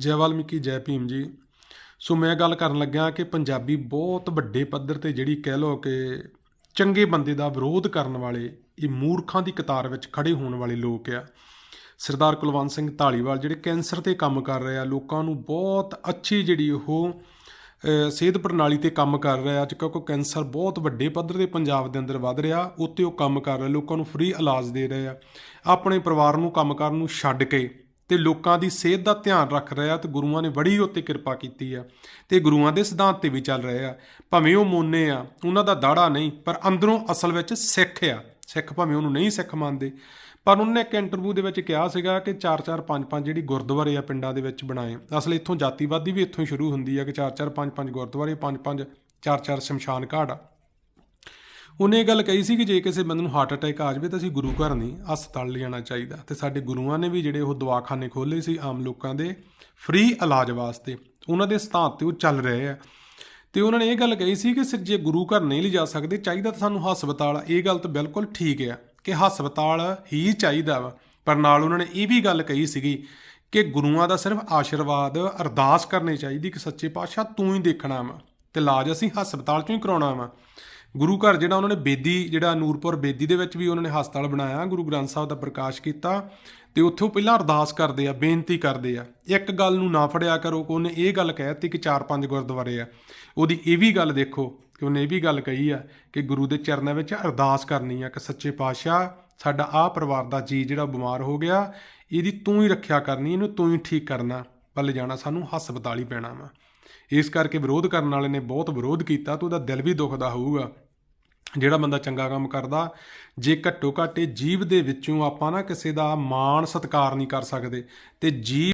ਜੈ ਵਾਲਮੀਕੀ, ਜੈ ਭੀਮ ਜੀ। ਸੋ ਮੈਂ ਗੱਲ ਕਰਨ ਲੱਗਾ ਕਿ ਪੰਜਾਬੀ ਬਹੁਤ ਵੱਡੇ ਪੱਧਰ ਤੇ ਜਿਹੜੀ ਕਹਿ ਲੋ ਕਿ ਚੰਗੇ ਬੰਦੇ ਦਾ ਵਿਰੋਧ ਕਰਨ ਵਾਲੇ, ਇਹ ਮੂਰਖਾਂ ਦੀ ਕਤਾਰ ਵਿੱਚ ਖੜੇ ਹੋਣ ਵਾਲੇ ਲੋਕ ਆ। ਸਰਦਾਰ ਕੁਲਵੰਤ ਸਿੰਘ ਢਾਲੀਵਾਲ ਜਿਹੜੇ ਕੈਂਸਰ ਤੇ ਕੰਮ ਕਰ ਰਹੇ ਆ, ਲੋਕਾਂ ਨੂੰ ਬਹੁਤ ਅੱਛੀ ਜਿਹੜੀ ਉਹ ਸਿਹਤ ਪ੍ਰਣਾਲੀ ਤੇ ਕੰਮ ਕਰ ਰਿਹਾ ਅੱਜ ਕਿਉਂਕਿ ਕੈਂਸਰ ਬਹੁਤ ਵੱਡੇ ਪੱਧਰ ਤੇ ਪੰਜਾਬ ਦੇ ਅੰਦਰ ਵੱਧ ਰਿਹਾ ਉੱਤੇ ਉਹ ਕੰਮ ਕਰ ਰਿਹਾ, ਲੋਕਾਂ ਨੂੰ ਫ੍ਰੀ ਇਲਾਜ ਦੇ ਰਹੇ ਆ। ਆਪਣੇ ਪਰਿਵਾਰ ਨੂੰ ਕੰਮ ਕਰਨ ਨੂੰ ਛੱਡ ਕੇ ਤੇ ਲੋਕਾਂ ਦੀ ਸਿਹਤ ਦਾ ਧਿਆਨ ਰੱਖ ਰਿਹਾ ਤੇ ਗੁਰੂਆਂ ਨੇ ਬੜੀ ਉੱਤੇ ਕਿਰਪਾ ਕੀਤੀ ਆ ਤੇ ਗੁਰੂਆਂ ਦੇ ਸਿਧਾਂਤ ਤੇ ਵੀ ਚੱਲ ਰਹੇ ਆ ਭਾਵੇਂ ਉਹ ਮੋਨੇ ਆ, ਉਹਨਾਂ ਦਾ ਦਾੜਾ ਨਹੀਂ, ਪਰ ਅੰਦਰੋਂ ਅਸਲ ਵਿੱਚ ਸਿੱਖ ਆ। ਸਿੱਖ ਭਾਵੇਂ ਉਹਨੂੰ ਨਹੀਂ ਸਿੱਖ ਮੰਨਦੇ। ਪਰ ਉਹਨੇ ਇੱਕ ਇੰਟਰਵਿਊ ਦੇ ਵਿੱਚ ਕਿਹਾ ਸੀਗਾ ਕਿ 4-4 5-5 ਜਿਹੜੀ ਗੁਰਦੁਆਰੇ ਆ ਪਿੰਡਾਂ ਦੇ ਵਿੱਚ ਬਣਾਏ। ਅਸਲ ਇੱਥੋਂ ਜਾਤੀਵਾਦੀ ਵੀ ਇੱਥੋਂ ਹੀ ਸ਼ੁਰੂ ਹੁੰਦੀ ਆ ਕਿ 4-4 5-5 ਗੁਰਦੁਆਰੇ 5-5 4-4 ਸ਼ਮਸ਼ਾਨ ਘਾਟ ਆ। ਉਹਨੇ ਇਹ ਗੱਲ ਕਹੀ ਸੀ ਕਿ ਜੇ ਕਿਸੇ ਬੰਦੇ ਨੂੰ ਹਾਰਟ ਅਟੈਕ ਆ ਜਾਵੇ ਤਾਂ ਅਸੀਂ ਗੁਰੂ ਘਰ ਨਹੀਂ ਹਸਪਤਾਲ ਲਿਆਣਾ ਚਾਹੀਦਾ। ਤੇ ਸਾਡੇ ਗੁਰੂਆਂ ਨੇ ਵੀ ਜਿਹੜੇ ਉਹ ਦਵਾਖਾਨੇ ਖੋਲੇ ਸੀ ਆਮ ਲੋਕਾਂ ਦੇ ਫ੍ਰੀ ਇਲਾਜ ਵਾਸਤੇ। ਉਹਨਾਂ ਦੇ ਸਿਧਾਂਤ ਤੇ ਉਹ ਚੱਲ ਰਹੇ ਆ। ਤੇ ਉਹਨਾਂ ਨੇ ਇਹ ਗੱਲ ਕਹੀ ਸੀ ਕਿ ਸਿਰ ਜੇ ਗੁਰੂ ਘਰ ਨਹੀਂ ਲਿਜਾ ਸਕਦੇ, ਚਾਹੀਦਾ ਤਾਂ ਸਾਨੂੰ ਹਸਪਤਾਲ। ਇਹ ਗੱਲ ਤਾਂ ਬਿਲਕੁਲ ਠੀਕ ਆ ਕਿ ਹਸਪਤਾਲ ਹੀ ਚਾਹੀਦਾ ਵਾ। ਪਰ ਨਾਲ ਉਹਨਾਂ ਨੇ ਇਹ ਵੀ ਗੱਲ ਕਹੀ ਸੀਗੀ ਕਿ ਗੁਰੂਆਂ ਦਾ ਸਿਰਫ ਆਸ਼ੀਰਵਾਦ ਅਰਦਾਸ ਕਰਨੀ ਚਾਹੀਦੀ ਕਿ ਸੱਚੇ ਪਾਤਸ਼ਾਹ ਤੂੰ ਹੀ ਦੇਖਣਾ ਵਾ। ਤੇ ਇਲਾਜ ਅਸੀਂ ਹਸਪਤਾਲ ਚੋਂ ਹੀ ਕਰਾਉਣਾ ਵਾ। ਗੁਰੂ ਘਰ ਜਿਹੜਾ ਉਹਨਾਂ ਨੇ ਬੇਦੀ, ਜਿਹੜਾ ਨੂਰਪੁਰ ਬੇਦੀ ਦੇ ਵਿੱਚ ਵੀ ਉਹਨਾਂ ਨੇ ਹਸਪਤਾਲ ਬਣਾਇਆ, ਗੁਰੂ ਗ੍ਰੰਥ ਸਾਹਿਬ ਦਾ ਪ੍ਰਕਾਸ਼ ਕੀਤਾ ਤੇ ਉੱਥੇ ਉਹ ਪਹਿਲਾਂ ਅਰਦਾਸ ਕਰਦੇ ਆ, ਬੇਨਤੀ ਕਰਦੇ ਆ, ਇੱਕ ਗੱਲ ਨੂੰ ਨਾ ਫੜਿਆ ਕਰੋ ਕਿ ਉਹਨੇ ਇਹ ਗੱਲ ਕਹਿਤੀ ਕਿ ਚਾਰ ਪੰਜ ਗੁਰਦੁਆਰੇ ਆ। ਉਹਦੀ ਇਹ ਵੀ ਗੱਲ ਦੇਖੋ ਕਿ ਉਹਨੇ ਇਹ ਵੀ ਗੱਲ ਕਹੀ ਆ ਕਿ ਗੁਰੂ ਦੇ ਚਰਨਾਂ ਵਿੱਚ ਅਰਦਾਸ ਕਰਨੀ ਆ ਕਿ ਸੱਚੇ ਪਾਤਸ਼ਾਹ, ਸਾਡਾ ਆਹ ਪਰਿਵਾਰ ਦਾ ਜੀ ਜਿਹੜਾ ਬਿਮਾਰ ਹੋ ਗਿਆ, ਇਹਦੀ ਤੂੰ ਹੀ ਰੱਖਿਆ ਕਰਨੀ, ਇਹਨੂੰ ਤੂੰ ਹੀ ਠੀਕ ਕਰਨਾ ਪਰ ਲਿਜਾਣਾ ਸਾਨੂੰ ਹਸਪਤਾਲ ਹੀ ਪੈਣਾ ਵਾ। ਇਸ ਕਰਕੇ ਵਿਰੋਧ ਕਰਨ ਵਾਲੇ ਨੇ ਬਹੁਤ ਵਿਰੋਧ ਕੀਤਾ ਤਾਂ ਉਹਦਾ ਦਿਲ ਵੀ ਦੁਖਦਾ ਹੋਊਗਾ। ਜਿਹੜਾ ਬੰਦਾ ਚੰਗਾ ਕੰਮ ਕਰਦਾ, ਜੇ ਘੱਟੋ ਘੱਟ ਇਹ ਜੀਵ ਦੇ ਵਿੱਚੋਂ ਆਪਾਂ ਨਾ ਕਿਸੇ ਦਾ ਮਾਣ ਸਤਿਕਾਰ ਨਹੀਂ ਕਰ ਸਕਦੇ ਤੇ ਜੀਵ